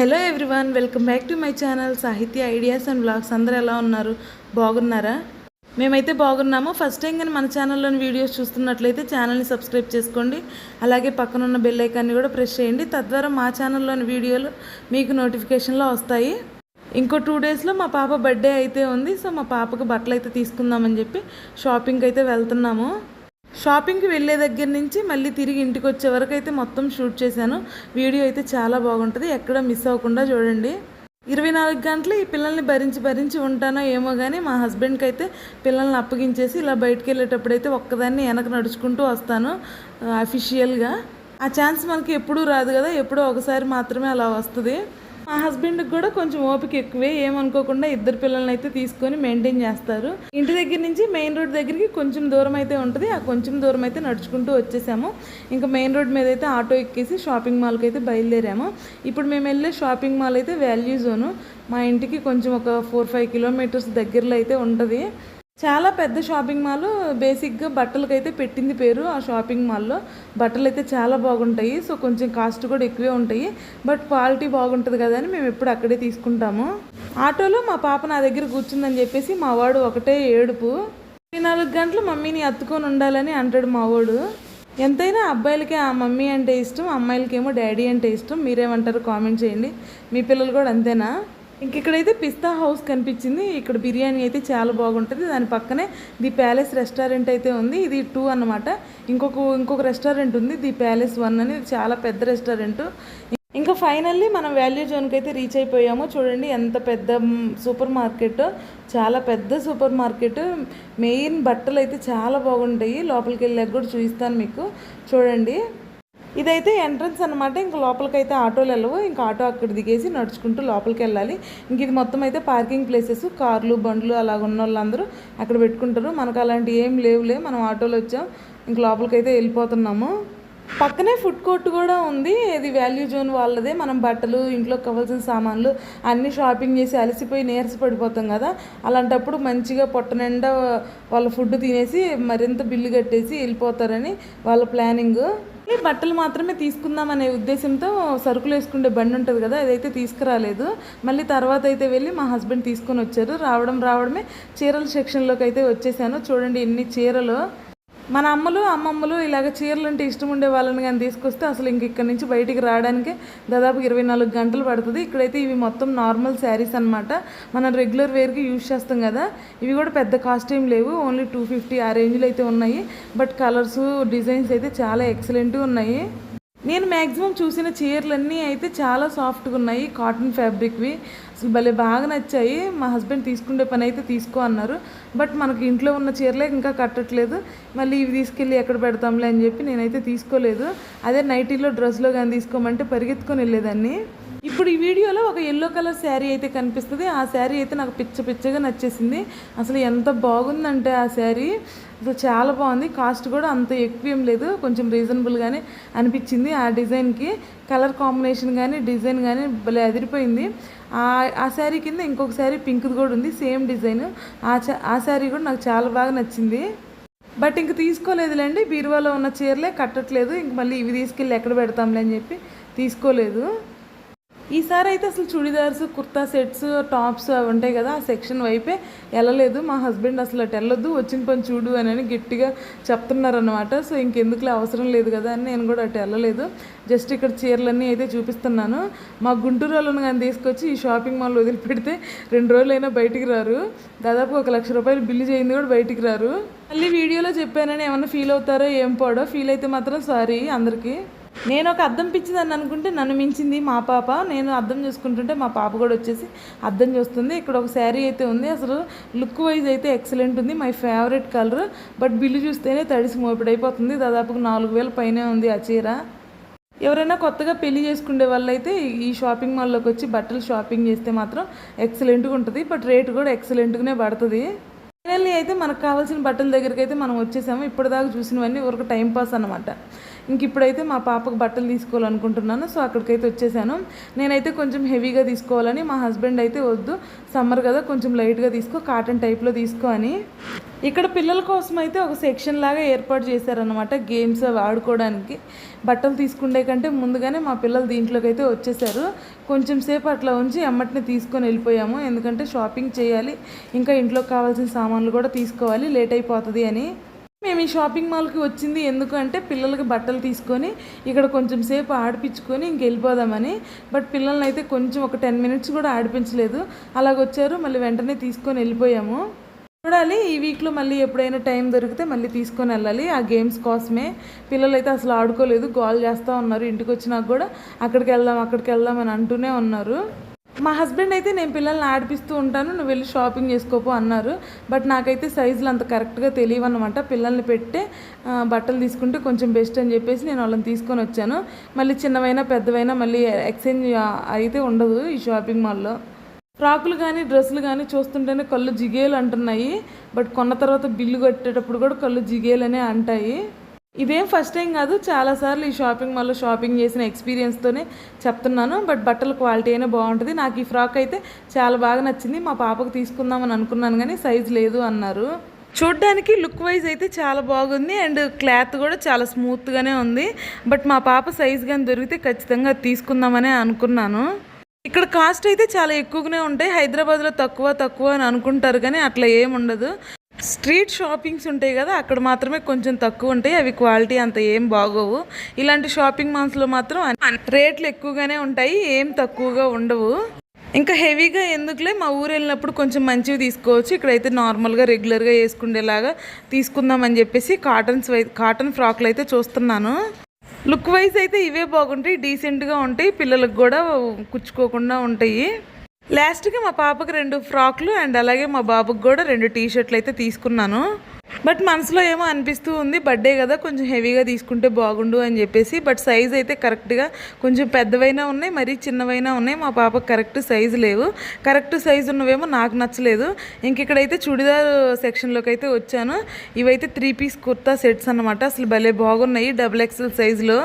Hello everyone welcome back to my channel Sahithya ideas and blogs అందరూ ఎలా ఉన్నారు? బాగున్నారా? మేమైతే బాగున్నాము. ఫస్ట్ టైం కానీ మన ఛానల్లోని వీడియోస్ చూస్తున్నట్లయితే ఛానల్ని సబ్స్క్రైబ్ చేసుకోండి. అలాగే పక్కన ఉన్న బెల్ ఐకాన్ని కూడా ప్రెస్ చేయండి. తద్వారా మా ఛానల్లోని వీడియోలు మీకు నోటిఫికేషన్లో వస్తాయి. ఇంకో టూ డేస్లో మా పాప బర్త్డే అయితే ఉంది. సో మా పాపకు బట్టలు అయితే తీసుకుందామని చెప్పి షాపింగ్కి అయితే వెళ్తున్నాము. షాపింగ్కి వెళ్ళే దగ్గర నుంచి మళ్ళీ తిరిగి ఇంటికి వచ్చే వరకు అయితే మొత్తం షూట్ చేశాను. వీడియో అయితే చాలా బాగుంటుంది. ఎక్కడ మిస్ అవ్వకుండా చూడండి. ఇరవై నాలుగు గంటలు ఈ పిల్లల్ని భరించి భరించి ఉంటానో ఏమో కానీ మా హస్బెండ్కి అయితే పిల్లల్ని అప్పగించేసి ఇలా బయటికి వెళ్ళేటప్పుడు అయితే ఒక్కదాన్ని వెనక నడుచుకుంటూ వస్తాను అఫీషియల్గా ఆ ఛాన్స్ మనకి ఎప్పుడూ రాదు కదా. ఎప్పుడో ఒకసారి మాత్రమే అలా వస్తుంది. మా హస్బెండ్కి కూడా కొంచెం ఓపిక ఎక్కువే. ఏమనుకోకుండా ఇద్దరు పిల్లల్ని అయితే తీసుకొని మెయింటైన్ చేస్తారు. ఇంటి దగ్గర నుంచి మెయిన్ రోడ్ దగ్గరికి కొంచెం దూరం అయితే ఉంటుంది. ఆ కొంచెం దూరం అయితే నడుచుకుంటూ వచ్చేసాము. ఇంకా మెయిన్ రోడ్ మీద అయితే ఆటో ఎక్కేసి షాపింగ్ మాల్కి అయితే బయలుదేరాము. ఇప్పుడు మేము వెళ్ళే షాపింగ్ మాల్ అయితే వాల్యూ జోను. మా ఇంటికి కొంచెం ఒక ఫోర్ ఫైవ్ కిలోమీటర్స్ దగ్గరలో అయితే ఉంటుంది. చాలా పెద్ద షాపింగ్ మాల్ బేసిక్గా బట్టలకైతే అయితే పెట్టింది పేరు ఆ షాపింగ్ మాల్లో. బట్టలు అయితే చాలా బాగుంటాయి సో కొంచెం కాస్ట్ కూడా ఎక్కువే ఉంటాయి బట్ క్వాలిటీ బాగుంటుంది కదా అని మేము ఎప్పుడు అక్కడే తీసుకుంటాము. ఆటోలో మా పాప నా దగ్గర కూర్చుందని చెప్పేసి మా వాడు ఒకటే ఏడుపు. ఇరవై నాలుగు గంటలు మమ్మీని అత్తుకొని ఉండాలని అంటాడు మా వాడు. ఎంతైనా అబ్బాయిలకి ఆ మమ్మీ అంటే ఇష్టం అమ్మాయిలకేమో డాడీ అంటే ఇష్టం మీరేమంటారు కామెంట్ చేయండి. మీ పిల్లలు కూడా అంతేనా? ఇంక ఇక్కడైతే పిస్తా హౌస్ కనిపించింది. ఇక్కడ బిర్యానీ అయితే చాలా బాగుంటుంది. దాని పక్కనే ది ప్యాలెస్ రెస్టారెంట్ అయితే ఉంది. ఇది టూ అన్నమాట. ఇంకొక ఇంకొక రెస్టారెంట్ ఉంది. ది ప్యాలెస్ వన్ అని. చాలా పెద్ద రెస్టారెంట్. ఇంకా ఫైనల్లీ మనం వాల్యూ జోన్కి అయితే రీచ్ అయిపోయాము. చూడండి ఎంత పెద్ద సూపర్ మార్కెట్. చాలా పెద్ద సూపర్ మార్కెట్. మెయిన్ బట్టలు అయితే చాలా బాగుంటాయి. లోపలికి వెళ్ళాక కూడా చూపిస్తాను మీకు. చూడండి. ఇదైతే ఎంట్రన్స్ అనమాట ఇంకా లోపలికైతే ఆటోలు వెళ్ళవు ఇంకా ఆటో అక్కడ దిగేసి నడుచుకుంటూ లోపలికి వెళ్ళాలి ఇంక ఇది మొత్తం అయితే పార్కింగ్ ప్లేసెస్. కార్లు బండ్లు అలాగ ఉన్న వాళ్ళందరూ అక్కడ పెట్టుకుంటారు. మనకు అలాంటి ఏం లేవులే. మనం ఆటోలో వచ్చాం. ఇంక లోపలికైతే అయితే వెళ్ళిపోతున్నాము. పక్కనే ఫుడ్ కోర్ట్ కూడా ఉంది. ఇది వాల్యూ జోన్ వాళ్ళదే. మనం బట్టలు ఇంట్లో కావాల్సిన సామాన్లు అన్నీ షాపింగ్ చేసి అలసిపోయి నీరస పడిపోతాం కదా. అలాంటప్పుడు మంచిగా పొట్ట నిండా వాళ్ళ ఫుడ్ తినేసి మరింత బిల్లు కట్టేసి వెళ్ళిపోతారని వాళ్ళ ప్లానింగ్. బట్టలు మాత్రమే తీసుకుందాం అనే ఉద్దేశంతో సరుకులు వేసుకుంటే బండి ఉంటుంది కదా అదైతే తీసుకురాలేదు. మళ్ళీ తర్వాత అయితే వెళ్ళి మా హస్బెండ్ తీసుకొని వచ్చారు. రావడం రావడమే చీరల సెక్షన్లోకి అయితే వచ్చేసాను. చూడండి ఎన్ని చీరలు. మన అమ్మలు అమ్మమ్మలు ఇలాగ చీరలు అంటే ఇష్టం ఉండే వాళ్ళని కానీ తీసుకొస్తే అసలు ఇంక ఇక్కడ నుంచి బయటికి రావడానికి దాదాపు ఇరవై నాలుగు గంటలు పడుతుంది. ఇక్కడైతే ఇవి మొత్తం నార్మల్ శారీస్ అనమాట మనం రెగ్యులర్ వేర్కి యూజ్ చేస్తాం కదా. ఇవి కూడా పెద్ద కాస్ట్ ఏం లేవు. ఓన్లీ టూ ఫిఫ్టీ ఆ రేంజ్లో అయితే ఉన్నాయి. బట్ కలర్స్ డిజైన్స్ అయితే చాలా ఎక్సలెంట్గా ఉన్నాయి. నేను మ్యాక్సిమం చూసిన చీరలన్నీ అయితే చాలా సాఫ్ట్గా ఉన్నాయి. కాటన్ ఫ్యాబ్రిక్వి. అసలు భలే బాగా నచ్చాయి. మా హస్బెండ్ తీసుకునే పని అయితే తీసుకో అన్నారు. బట్ మనకి ఇంట్లో ఉన్న చీరలే ఇంకా కట్టట్లేదు. మళ్ళీ ఇవి తీసుకెళ్ళి ఎక్కడ పెడతాంలే అని చెప్పి నేనైతే తీసుకోలేదు. అదే నైటీలో డ్రెస్లో కానీ తీసుకోమంటే పరిగెత్తుకొని వెళ్ళేదాన్ని. ఇప్పుడు ఈ వీడియోలో ఒక ఎల్లో కలర్ శారీ అయితే కనిపిస్తుంది. ఆ శారీ అయితే నాకు పిచ్చ పిచ్చగా నచ్చేసింది. అసలు ఎంత బాగుందంటే ఆ శారీ. అసలు చాలా బాగుంది. కాస్ట్ కూడా అంత ఎక్కువ ఏం లేదు. కొంచెం రీజనబుల్గానే అనిపించింది ఆ డిజైన్కి కలర్ కాంబినేషన్ కానీ డిజైన్ కానీ భలే అదిరిపోయింది. ఆ శారీ కింద ఇంకొక శారీ పింక్ది కూడా ఉంది. Same design. ఆ ఆ శారీ కూడా నాకు చాలా బాగా నచ్చింది. బట్ ఇంక తీసుకోలేదులేండి. బీరువాలో ఉన్న చీరలే కట్టట్లేదు. ఇంక మళ్ళీ ఇవి తీసుకెళ్ళి ఎక్కడ పెడతాంలే అని చెప్పి తీసుకోలేదు. ఈసారి అయితే అసలు చుడిదార్స్ కుర్తా సెట్స్ టాప్స్ అవి ఉంటాయి కదా ఆ సెక్షన్ వైపే వెళ్ళలేదు మా హస్బెండ్ అసలు అటు వెళ్ళొద్దు వచ్చిన పని చూడు అని గట్టిగా చెప్తున్నారనమాట సో ఇంకెందుకులే అవసరం లేదు కదా అని నేను కూడా అటు వెళ్ళలేదు జస్ట్ ఇక్కడ చీరలన్నీ అయితే చూపిస్తున్నాను. మా గుంటూరు వాళ్ళని కానీ తీసుకొచ్చి ఈ షాపింగ్ మాల్ వదిలిపెడితే రెండు రోజులైనా బయటికి రారు. దాదాపు ఒక లక్ష రూపాయలు బిల్లు చేయింది కూడా బయటికి రారు. మళ్ళీ వీడియోలో చెప్పానని ఏమైనా ఫీల్ అవుతారో ఏం పోడో ఫీల్ అయితే మాత్రం సారీ అందరికీ. నేను ఒక అద్దం పిచ్చిదని అనుకుంటే నన్ను మించింది మా పాప. నేను అర్థం చూసుకుంటుంటే మా పాప కూడా వచ్చేసి అర్థం చూస్తుంది. ఇక్కడ ఒక శారీ అయితే ఉంది. అసలు లుక్ వైజ్ అయితే ఎక్సలెంట్ ఉంది. My favourite colour. But bill చూస్తేనే తడిసి మోపిడైపోతుంది. దాదాపు నాలుగు వేల పైనే ఉంది ఆ చీర. ఎవరైనా కొత్తగా పెళ్ళి చేసుకునే వాళ్ళైతే ఈ షాపింగ్ మాల్లోకి వచ్చి బట్టలు షాపింగ్ చేస్తే మాత్రం ఎక్సలెంట్గా ఉంటుంది. బట్ రేటు కూడా ఎక్సలెంట్గానే పడుతుంది. ఫైనల్లీ అయితే మనకు కావాల్సిన బట్టల దగ్గరికి అయితే మనం వచ్చేసాము. ఇప్పటిదాకా చూసినవన్నీ ఒక టైం పాస్ అనమాట ఇంక ఇప్పుడైతే మా పాపకు బట్టలు తీసుకోవాలనుకుంటున్నాను. సో అక్కడికైతే వచ్చేసాను. నేనైతే కొంచెం హెవీగా తీసుకోవాలని మా హస్బెండ్ అయితే వద్దు. సమ్మర్ కదా కొంచెం లైట్గా తీసుకో కాటన్ టైప్లో తీసుకో అని. ఇక్కడ పిల్లల కోసం అయితే ఒక సెక్షన్ లాగా ఏర్పాటు చేశారనమాట గేమ్స్ అవి ఆడుకోవడానికి. బట్టలు తీసుకుండే కంటే ముందుగానే మా పిల్లలు దీంట్లోకి అయితే వచ్చేసారు. కొంచెం సేపు అట్లా ఉంచి అమ్మటిని తీసుకొని వెళ్ళిపోయాము. ఎందుకంటే షాపింగ్ చేయాలి ఇంకా ఇంట్లో కావాల్సిన సామాన్లు కూడా తీసుకోవాలి లేట్ అయిపోతుంది అని. మేము ఈ షాపింగ్ మాల్కి వచ్చింది ఎందుకంటే పిల్లలకి బట్టలు తీసుకొని ఇక్కడ కొంచెం సేపు ఆడిపించుకొని ఇంక వెళ్ళిపోదామని. బట్ పిల్లల్ని అయితే కొంచెం ఒక టెన్ మినిట్స్ కూడా ఆడిపించలేదు. అలాగొచ్చారు మళ్ళీ వెంటనే తీసుకొని వెళ్ళిపోయాము. చూడాలి. ఈ వీక్లో మళ్ళీ ఎప్పుడైనా టైం దొరికితే మళ్ళీ తీసుకొని వెళ్ళాలి. ఆ గేమ్స్ కోసమే. పిల్లలు అయితే అసలు ఆడుకోలేదు. గోల్ చేస్తూ ఉన్నారు. ఇంటికి వచ్చినాక కూడా అక్కడికి వెళ్దాం అక్కడికి వెళ్దాం అని అంటూనే ఉన్నారు. మా హస్బెండ్ అయితే నేను పిల్లల్ని ఆడిపిస్తూ ఉంటాను. నువ్వు వెళ్ళి షాపింగ్ చేసుకోపో అన్నారు. బట్ నాకైతే సైజులు అంత కరెక్ట్గా తెలియవు అనమాట పిల్లల్ని పెట్టే బట్టలు తీసుకుంటే కొంచెం బెస్ట్ అని చెప్పేసి నేను వాళ్ళని తీసుకొని వచ్చాను. మళ్ళీ చిన్నవైనా పెద్దవైనా మళ్ళీ ఎక్స్చేంజ్ అయితే ఉండదు ఈ షాపింగ్ మాల్లో. ఫ్రాకులు కానీ డ్రెస్సులు కానీ చూస్తుంటేనే కళ్ళు జిగేలు అంటున్నాయి. బట్ కొన్న తర్వాత బిల్లు కట్టేటప్పుడు కూడా కళ్ళు జిగేలనే అంటాయి. ఇదేం ఫస్ట్ టైం కాదు చాలాసార్లు ఈ షాపింగ్ మాల్లో షాపింగ్ చేసిన ఎక్స్పీరియన్స్తోనే చెప్తున్నాను. బట్ బట్టల క్వాలిటీ అయినా బాగుంటుంది. నాకు ఈ ఫ్రాక్ అయితే చాలా బాగా నచ్చింది. మా పాపకు తీసుకుందామని అనుకున్నాను కానీ సైజ్ లేదు అన్నారు. చూడ్డానికి లుక్ వైజ్ అయితే చాలా బాగుంది. అండ్ క్లాత్ కూడా చాలా స్మూత్గానే ఉంది. బట్ మా పాప సైజ్ కానీ దొరికితే ఖచ్చితంగా తీసుకుందామనే అనుకున్నాను. ఇక్కడ కాస్ట్ అయితే చాలా ఎక్కువగానే ఉంటాయి. హైదరాబాద్లో తక్కువ తక్కువ అని అనుకుంటారు కానీ అట్లా ఏం ఉండదు. స్ట్రీట్ షాపింగ్స్ ఉంటాయి కదా అక్కడ మాత్రమే కొంచెం తక్కువ ఉంటాయి. అవి క్వాలిటీ అంత ఏం బాగోవు. ఇలాంటి షాపింగ్ మాల్స్లో మాత్రం రేట్లు ఎక్కువగానే ఉంటాయి ఏం తక్కువగా ఉండవు. ఇంకా హెవీగా ఎందుకులే? మా ఊరు వెళ్ళినప్పుడు కొంచెం మంచివి తీసుకోవచ్చు. ఇక్కడైతే నార్మల్గా రెగ్యులర్గా వేసుకునేలాగా తీసుకుందామని చెప్పేసి కాటన్స్ కాటన్ ఫ్రాక్లు అయితే చూస్తున్నాను. లుక్ వైజ్ అయితే ఇవే బాగుంటాయి డీసెంట్గా ఉంటాయి పిల్లలకు కూడా కుచ్చుకోకుండా ఉంటాయి. లాస్ట్గా మా పాపకి రెండు ఫ్రాక్లు అండ్ అలాగే మా బాబుకి కూడా రెండు టీ షర్ట్లు అయితే తీసుకున్నాను. బట్ మనసులో ఏమో అనిపిస్తూ ఉంది బర్త్డే కదా కొంచెం హెవీగా తీసుకుంటే బాగుండు అని చెప్పేసి బట్ సైజ్ అయితే కరెక్ట్గా కొంచెం పెద్దవైనా ఉన్నాయి మరీ చిన్నవైనా ఉన్నాయి మా పాపకు కరెక్ట్ సైజు లేవు. కరెక్ట్ సైజు ఉన్నవేమో నాకు నచ్చలేదు. ఇంక ఇక్కడైతే చుడిదార్ సెక్షన్లోకి అయితే వచ్చాను. ఇవైతే త్రీ పీస్ కుర్తా సెట్స్ అన్నమాట అసలు భలే బాగున్నాయి డబుల్ ఎక్స్ఎల్ సైజులో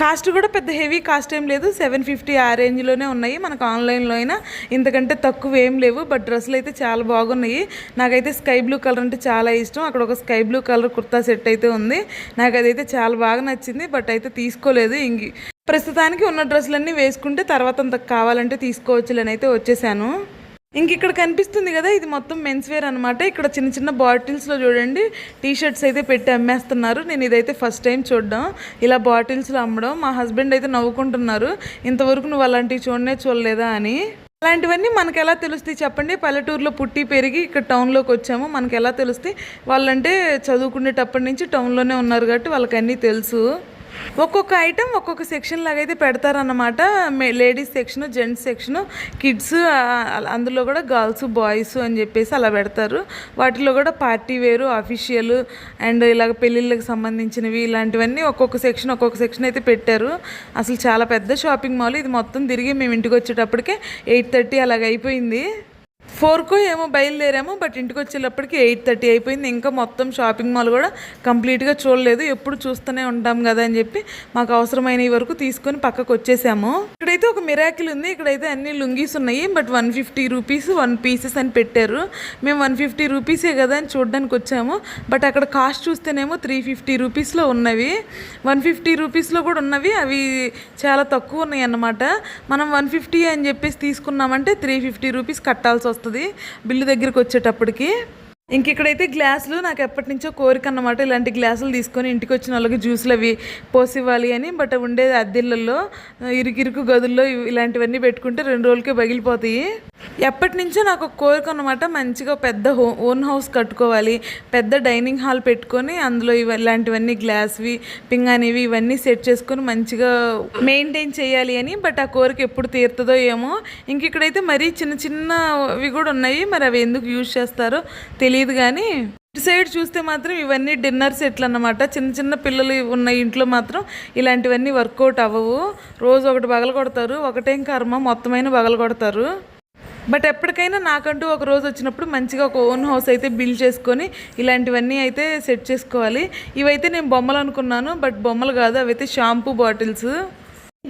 కాస్ట్ కూడా పెద్ద హెవీ కాస్ట్ ఏం లేదు. సెవెన్ ఫిఫ్టీ ఆ రేంజ్లోనే ఉన్నాయి. మనకు ఆన్లైన్లో అయినా ఇంతకంటే తక్కువ ఏం లేవు. బట్ డ్రెస్సులు అయితే చాలా బాగున్నాయి. నాకైతే స్కై బ్లూ కలర్ అంటే చాలా ఇష్టం. అక్కడ ఒక sky blue colour kurta set అయితే ఉంది. నాకు అదైతే చాలా బాగా నచ్చింది. బట్ అయితే తీసుకోలేదు. ఇంగి ప్రస్తుతానికి ఉన్న డ్రెస్సులన్నీ వేసుకుంటే తర్వాత అంత కావాలంటే తీసుకోవచ్చులని అయితే వచ్చేసాను. ఇంక ఇక్కడ కనిపిస్తుంది కదా ఇది మొత్తం మెన్స్ వేర్ అనమాట ఇక్కడ చిన్న చిన్న బాటిల్స్లో చూడండి టీ షర్ట్స్ అయితే పెట్టి అమ్మేస్తున్నారు. నేను ఇదైతే ఫస్ట్ టైం చూడడం. ఇలా బాటిల్స్లో అమ్మడం. మా హస్బెండ్ అయితే నవ్వుకుంటున్నారు. ఇంతవరకు నువ్వు అలాంటివి చూడనే చూడలేదా అని. అలాంటివన్నీ మనకు ఎలా తెలుస్తాయి చెప్పండి? పల్లెటూరులో పుట్టి పెరిగి ఇక్కడ టౌన్లోకి వచ్చాము. మనకు ఎలా తెలుస్తాయి? వాళ్ళంటే చదువుకునేటప్పటి నుంచి టౌన్లోనే ఉన్నారు కాబట్టి వాళ్ళకి అన్నీ తెలుసు. ఒక్కొక్క ఐటెం ఒక్కొక్క సెక్షన్ లాగా అయితే పెడతారన్నమాట. Ladies section gents section kids అందులో కూడా గర్ల్స్ బాయ్స్ అని చెప్పేసి అలా పెడతారు. వాటిలో కూడా పార్టీ వేరు అఫీషియల్ అండ్ ఇలాగ పెళ్ళిళ్ళకి సంబంధించినవి ఇలాంటివన్నీ ఒక్కొక్క సెక్షన్ ఒక్కొక్క సెక్షన్ అయితే పెట్టారు. అసలు చాలా పెద్ద షాపింగ్ మాల్ ఇది మొత్తం తిరిగి మేము ఇంటికి వచ్చేటప్పటికే ఎయిట్ థర్టీ అలాగ అయిపోయింది. ఫోర్కో ఏమో బయలుదేరాము బట్ ఇంటికి వచ్చేటప్పటికి ఎయిట్ థర్టీ అయిపోయింది. ఇంకా మొత్తం షాపింగ్ మాల్ కూడా కంప్లీట్గా చూడలేదు. ఎప్పుడు చూస్తూనే ఉంటాం కదా అని చెప్పి మాకు అవసరమైన వరకు తీసుకొని పక్కకు వచ్చేసాము ఇక్కడైతే ఒక మిరాకిల్ ఉంది. ఇక్కడైతే అన్ని లుంగీస్ ఉన్నాయి. But one fifty rupees one pieces అని పెట్టారు. మేము వన్ ఫిఫ్టీ రూపీసే కదా అని చూడడానికి వచ్చాము. బట్ అక్కడ కాస్ట్ చూస్తేనేమో త్రీ ఫిఫ్టీ రూపీస్లో ఉన్నవి. వన్ ఫిఫ్టీ రూపీస్లో కూడా ఉన్నవి. అవి చాలా తక్కువ ఉన్నాయి అన్నమాట మనం వన్ ఫిఫ్టీ అని చెప్పేసి తీసుకున్నామంటే త్రీ ఫిఫ్టీ రూపీస్ కట్టాల్సి వస్తుంది. బిల్లు దగ్గరికి వచ్చేటప్పటికి. ఇంక ఇక్కడైతే గ్లాసులు నాకు ఎప్పటి నుంచో కోరిక అన్నమాట. ఇలాంటి గ్లాసులు తీసుకొని ఇంటికి వచ్చిన వాళ్ళకి జ్యూస్లు అవి పోసివ్వాలి అని బట్ ఉండేది అద్దెళ్ళల్లో ఇరుకిరుకు గదుల్లో ఇలాంటివన్నీ పెట్టుకుంటే రెండు రోజులకే పగిలిపోతాయి. ఎప్పటి నుంచో నాకు ఒక కోరిక అనమాట మంచిగా పెద్ద హో ఓన్ హౌస్ కట్టుకోవాలి పెద్ద డైనింగ్ హాల్ పెట్టుకొని అందులో ఇవి ఇలాంటివన్నీ గ్లాస్వి పింగానివి ఇవన్నీ సెట్ చేసుకొని మంచిగా మెయింటైన్ చేయాలి అని బట్ ఆ కోరిక ఎప్పుడు తీరుతుందో ఏమో. ఇంక ఇక్కడైతే మరీ చిన్న చిన్నవి కూడా ఉన్నాయి మరి అవి ఎందుకు యూజ్ చేస్తారో తెలియదు కానీ ఇటు సైడ్ చూస్తే మాత్రం ఇవన్నీ డిన్నర్ సెట్లు అన్నమాట. చిన్న చిన్న పిల్లలు ఉన్న ఇంట్లో మాత్రం ఇలాంటివన్నీ వర్కౌట్ అవ్వవు. రోజు ఒకటి పగల కొడతారు ఒకటేం కర్మ మొత్తమైన పగల కొడతారు బట్ ఎప్పటికైనా నాకంటూ ఒక రోజు వచ్చినప్పుడు మంచిగా ఒక ఓన్ హౌస్ అయితే బిల్డ్ చేసుకొని ఇలాంటివన్నీ అయితే సెట్ చేసుకోవాలి. ఇవైతే నేను బొమ్మలు అనుకున్నాను బట్ బొమ్మలు కాదు అవైతే షాంపూ బాటిల్స్.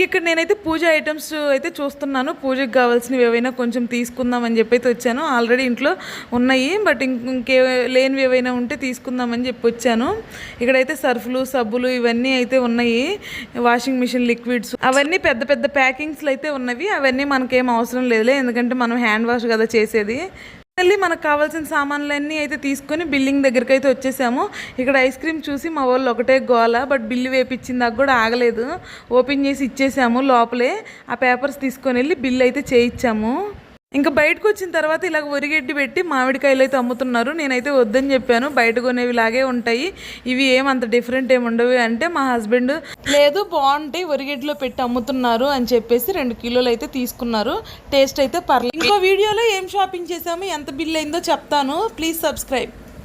ఇక్కడ నేనైతే పూజ ఐటమ్స్ అయితే చూస్తున్నాను. పూజకి కావాల్సినవి ఏవైనా కొంచెం తీసుకుందాం అని చెప్పి అయితే వచ్చాను. ఆల్రెడీ ఇంట్లో ఉన్నాయి బట్ ఇంకే లేనివి ఏవైనా ఉంటే తీసుకుందామని చెప్పి వచ్చాను. ఇక్కడైతే సర్ఫ్లు సబ్బులు ఇవన్నీ అయితే ఉన్నాయి. వాషింగ్ మిషన్ లిక్విడ్స్ అవన్నీ పెద్ద పెద్ద ప్యాకింగ్స్లు అయితే ఉన్నవి. అవన్నీ మనకేం అవసరం లేదులే ఎందుకంటే మనం హ్యాండ్ వాష్ కదా చేసేది. వెళ్ళి మనకు కావాల్సిన సామాన్లన్నీ అయితే తీసుకొని బిల్లింగ్ దగ్గరికి అయితే వచ్చేసాము. ఇక్కడ ఐస్ క్రీమ్ చూసి మా వాళ్ళు ఒకటే గోల బట్ బిల్లు వేపించిందాక కూడా ఆగలేదు. ఓపెన్ చేసి ఇచ్చేసాము లోపలే. ఆ పేపర్స్ తీసుకొని వెళ్ళి బిల్లు అయితే చేయించాము. ఇంకా బయటకు వచ్చిన తర్వాత ఇలాగ ఒరిగెడ్డి పెట్టి మామిడికాయలు అయితే అమ్ముతున్నారు. నేనైతే వద్దని చెప్పాను. బయట కొనేవి లాగే ఉంటాయి. ఇవి ఏమంత డిఫరెంట్ ఏమి ఉండవు అంటే మా హస్బెండ్ లేదు బాగుంటాయి ఒరిగడ్డిలో పెట్టి అమ్ముతున్నారు అని చెప్పేసి రెండు కిలోలు అయితే తీసుకున్నారు. టేస్ట్ అయితే పర్లేదు ఇంకో వీడియోలో ఏం షాపింగ్ చేసాము ఎంత బిల్ అయిందో చెప్తాను. Please subscribe